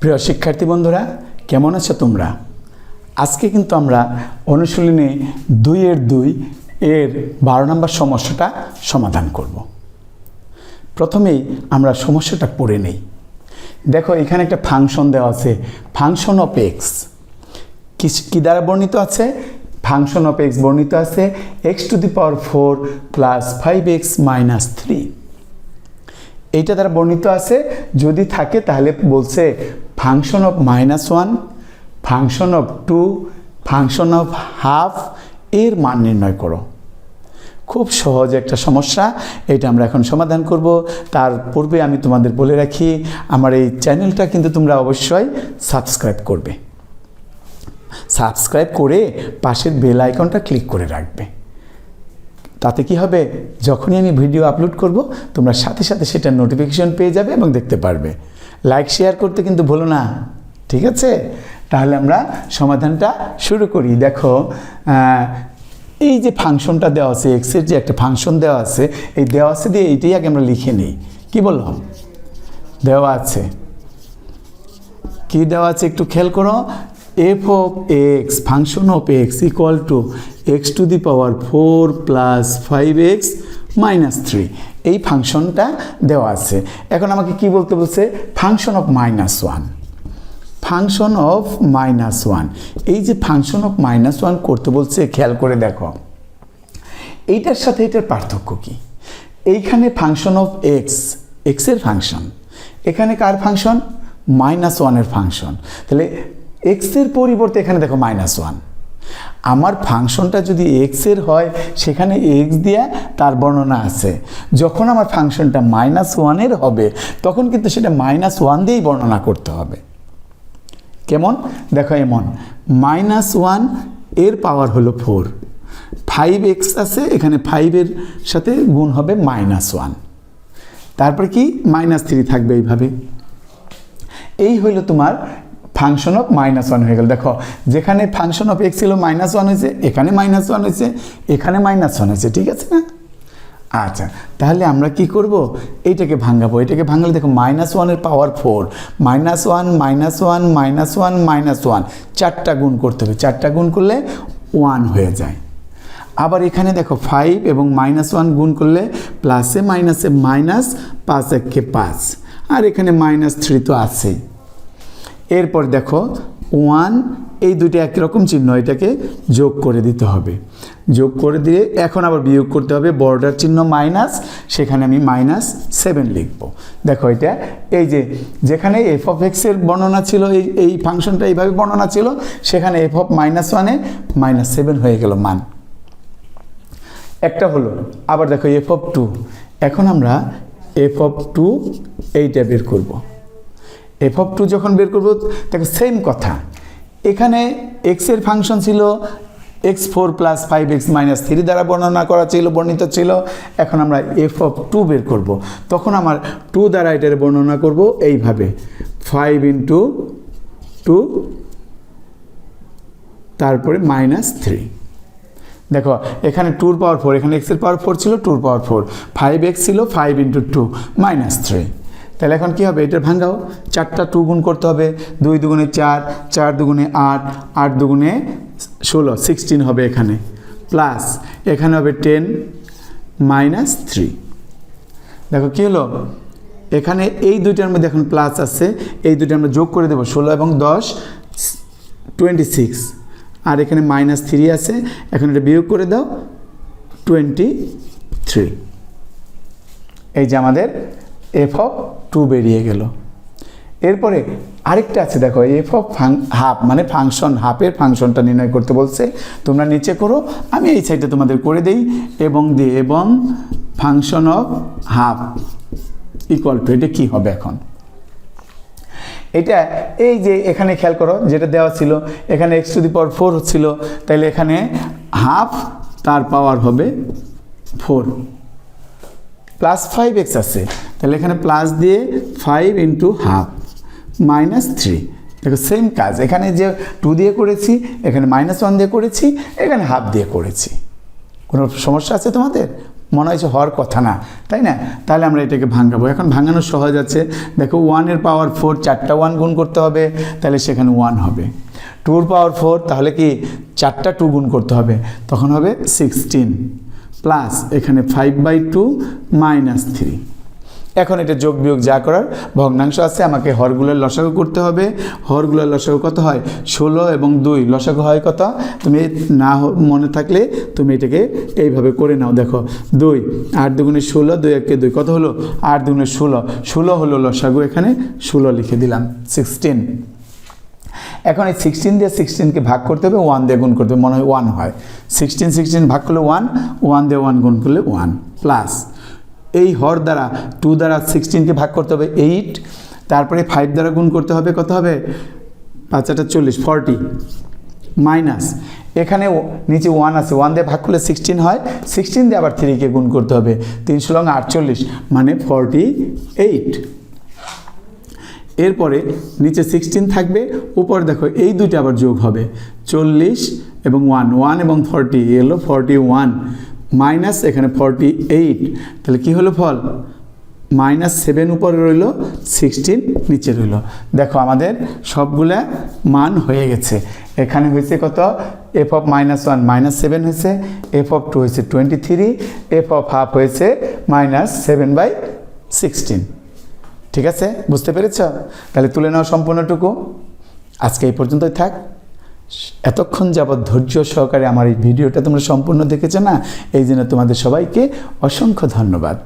প্রিয় শিক্ষার্থী বন্ধুরা, কেমন আছো তোমরা? আজকে কিন্তু আমরা অনুশীলনে দুইয়ের দুই এর বারো নম্বর সমস্যাটা সমাধান করব। প্রথমেই আমরা সমস্যাটা পড়ে নেই। দেখো, এখানে একটা ফাংশন দেওয়া আছে, ফাংশন অফ এক্স কী দ্বারা বর্ণিত আছে? ফাংশন অফ এক্স বর্ণিত আছে x to the power four plus five x minus three. এইটা দ্বারা বর্ণিত আছে, যদি থাকে তাহলে বলছে function of minus one function of two function of half এর মান নির্ণয় করো। খুব সহজ একটা সমস্যা, এটা আমরা এখন সমাধান করব। তার পূর্বে আমি তোমাদের বলে রাখি, আমার এই চ্যানেলটা কিন্তু তোমরা অবশ্যই সাবস্ক্রাইব করবে। সাবস্ক্রাইব করে পাশের বেল আইকনটা ক্লিক করে রাখবে। তাতে কি হবে? যখনই আমি ভিডিও আপলোড করব, তোমরা সাথে সাথে সেটার নোটিফিকেশন পেয়ে যাবে এবং দেখতে পারবে। লাইক শেয়ার করতে কিন্তু ভুলো না। ঠিক আছে? তাহলে আমরা সমাধানটা শুরু করি। দেখো এই যে ফাংশনটা দেওয়া আছে এক্সের যে একটা ফাংশন দেওয়া আছে, এই দেওয়া আছে দিয়ে এইটাই আগে আমরা লিখে নিই। কী বললাম? দেওয়া আছে। কি দেওয়া আছে একটু খেয়াল করো। F of x function of x equal to x to the power four plus five x minus three এই ফাংশনটা দেওয়া আছে। এখন আমাকে কি বলতে বলছে? Function of minus one function of minus one এই যে ফাংশন অফ মাইনাস ওয়ান করতে বলছে, খেয়াল করে দেখো। এইটার সাথে এটার পার্থক্য কি? এইখানে ফাংশন অফ এক্স এক্সের ফাংশন এখানে কার ফাংশন মাইনাস ওয়ানের ফাংশন তাহলে এক্সের পরিবর্তে এখানে দেখো মাইনাস ওয়ান আমার ফাংশনটা যদি এক্সের হয়, সেখানে এক্স দিয়া তার বর্ণনা আছে। যখন আমার ফাংশনটা মাইনাস ওয়ানের হবে, তখন কিন্তু সেটা মাইনাস ওয়ান দিয়েই বর্ণনা করতে হবে। কেমন? দেখো এমন। মাইনাস ওয়ানের পাওয়ার হলো ফোর ফাইভ এক্স আছে, এখানে ফাইভের সাথে গুণ হবে মাইনাস ওয়ান তারপর কি? মাইনাস থ্রি থাকবে এইভাবে। এই হইল তোমার ফাংশন অফ মাইনাস ওয়ান হয়ে গেল। দেখো, যেখানে ফাংশন অফ এক্স ছিল মাইনাস ওয়ান হয়েছে, এখানে মাইনাস ওয়ান হয়েছে, এখানে মাইনাস ওয়ান হয়েছে, ঠিক আছে না? আচ্ছা তাহলে আমরা কি করব? এইটাকে ভাঙাবো। এটাকে ভাঙালে দেখো মাইনাস ওয়ানের power four minus one minus one minus one minus one চারটা গুণ করতে হবে। চারটা গুণ করলে ওয়ান হয়ে যায়। আবার এখানে দেখো ফাইভ এবং মাইনাস ওয়ান গুণ করলে প্লাসে মাইনাসে মাইনাস পাঁচ এককে পাঁচ আর এখানে মাইনাস থ্রি তো আছেই। এরপর দেখো ওয়ান এই দুটো একই রকম চিহ্ন, এটাকে যোগ করে দিতে হবে। যোগ করে দিয়ে এখন আবার বিয়োগ করতে হবে বর্ডার চিহ্ন মাইনাস সেখানে আমি মাইনাস সেভেন লিখব। দেখো এটা, এই যে যেখানে এফ অফ এক্সের বর্ণনা ছিল, এই এই ফাংশনটা এইভাবে বর্ণনা ছিল, সেখানে এফ অফ মাইনাস ওয়ানে মাইনাস সেভেন হয়ে গেল মান। একটা হলো, আবার দেখো এফ অফ টু এখন আমরা এফ অফ টু এইটা বের করব। এফ অফ টু যখন বের করব দেখো সেম কথা। এখানে এক্সের ফাংশন ছিল x four plus five x minus three দ্বারা বর্ণনা করা ছিল, বর্ণিত ছিল। এখন আমরা এফ অফ টু বের করব। তখন আমার টু দ্বারা এটার বর্ণনা করব এইভাবে। ফাইভ ইন্টু টু তারপরে মাইনাস থ্রি দেখো, এখানে টুর পাওয়ার ফোর এখানে এক্সের পাওয়ার ফোর ছিল টুর পাওয়ার ফোর ফাইভ এক্স ছিল five into two minus three তাহলে এখন কী হবে? এটার ভাঙাও চারটা টু গুণ করতে হবে। দুই দুগুণে চার চার দুগুণে আট আট দুগুণে ষোলো সিক্সটিন হবে এখানে। প্লাস এখানে হবে টেন মাইনাস থ্রি দেখো কী হলো? এখানে এই দুইটার মধ্যে এখন প্লাস আছে। এই দুইটা আমরা যোগ করে দেবো ষোলো এবং দশ টোয়েন্টি সিক্স আর এখানে মাইনাস থ্রি আছে। এখন এটা বিয়োগ করে দাও টোয়েন্টি থ্রি এই যে আমাদের এফ অফ টু বেরিয়ে গেল। এরপরে আরেকটা আছে, দেখো এফ অফ ফাং, হাফ মানে ফাংশন, হাফের ফাংশনটা নির্ণয় করতে বলছে, তোমরা নিচে করো, আমি এই সাইডে তোমাদের করে দেই, এবং দিয়ে এবং function of half equal to, এটা কী হবে এখন? এটা এই যে এখানে খেয়াল করো, যেটা দেওয়া ছিল, এখানে x to the power four ছিল তাহলে এখানে হাফ তার পাওয়ার হবে ফোর প্লাস ফাইভ এক্স আছে, তাহলে এখানে প্লাস দিয়ে five into half minus three দেখো সেম কাজ, এখানে যে টু দিয়ে করেছি, এখানে মাইনাস ওয়ান দিয়ে করেছি, এখানে হাফ দিয়ে করেছি। কোনো সমস্যা আছে তোমাদের? মনে হয়েছে হওয়ার কথা না, তাই না? তাহলে আমরা এটাকে ভাঙাবো। এখন ভাঙানো সহজ আছে। দেখো ওয়ানের পাওয়ার ফোর চারটা ওয়ান গুণ করতে হবে, তাহলে সেখানে ওয়ান হবে। টুর পাওয়ার ফোর তাহলে কি চারটা টু গুণ করতে হবে, তখন হবে সিক্সটিন প্লাস এখানে five by two minus three এখন এটা যোগ বিয়োগ যা করার ভগ্নাংশ আছে, আমাকে হরগুলোর লসাগু করতে হবে। হরগুলোর লসাগু কত হয়? ষোলো এবং দুই। লসাগু হয় কত? তুমি না মনে থাকলে তুমি এটাকে এইভাবে করে নাও। দেখো, দুই, আট দুগুণে ষোলো, দুই একে দুই, কত হলো? আট দুগুণে ষোলো। ষোলো হলো লসাগু, এখানে ষোলো লিখে দিলাম। সিক্সটিন এখন এই সিক্সটিন দিয়ে সিক্সটিনকে ভাগ করতে হবে ওয়ান দিয়ে গুণ করতে হবে, মনে হয় ওয়ান হয়। সিক্সটিন সিক্সটিন ভাগ করলে ওয়ান ওয়ান দিয়ে ওয়ান গুণ করলে ওয়ান প্লাস এই হর দ্বারা টু দ্বারা সিক্সটিনকে ভাগ করতে হবে এইট তারপরে ফাইভ দ্বারা গুণ করতে হবে, কত হবে? পাঁচ, আটা চল্লিশ ফর্টি মাইনাস এখানে নিচে ওয়ান আছে ওয়ান দিয়ে ভাগ করলে সিক্সটিন হয় সিক্সটিন দিয়ে আবার থ্রিকে গুণ করতে হবে, তিনশো লং আটচল্লিশ মানে ফর্টি এইট এরপরে নিচে সিক্সটিন থাকবে, উপরে দেখো এই দুইটা আবার যোগ হবে। চল্লিশ এবং ওয়ান ওয়ান এবং ফর্টি এলো ফর্টি ওয়ান মাইনাস এখানে ফর্টি এইট তাহলে কি হলো ফল? মাইনাস সেভেন উপরে রইল সিক্সটিন নিচে রইল। দেখো আমাদের সবগুলা মান হয়ে গেছে। এখানে হয়েছে কত? F of minus one minus seven হয়েছে। এফ অফ টু হয়েছে twenty three f of half হয়েছে মাইনাস সেভেন বাই সিক্সটিন ঠিক আছে? বুঝতে পেরেছ? তাহলে তুলে নেওয়া সম্পূর্ণটুকু। আজকে এই পর্যন্তই থাক। এতক্ষণ যাবৎ ধৈর্য সহকারে আমার এই ভিডিওটা তোমরা সম্পূর্ণ দেখেছ না? এই জন্য তোমাদের সবাইকে অসংখ্য ধন্যবাদ।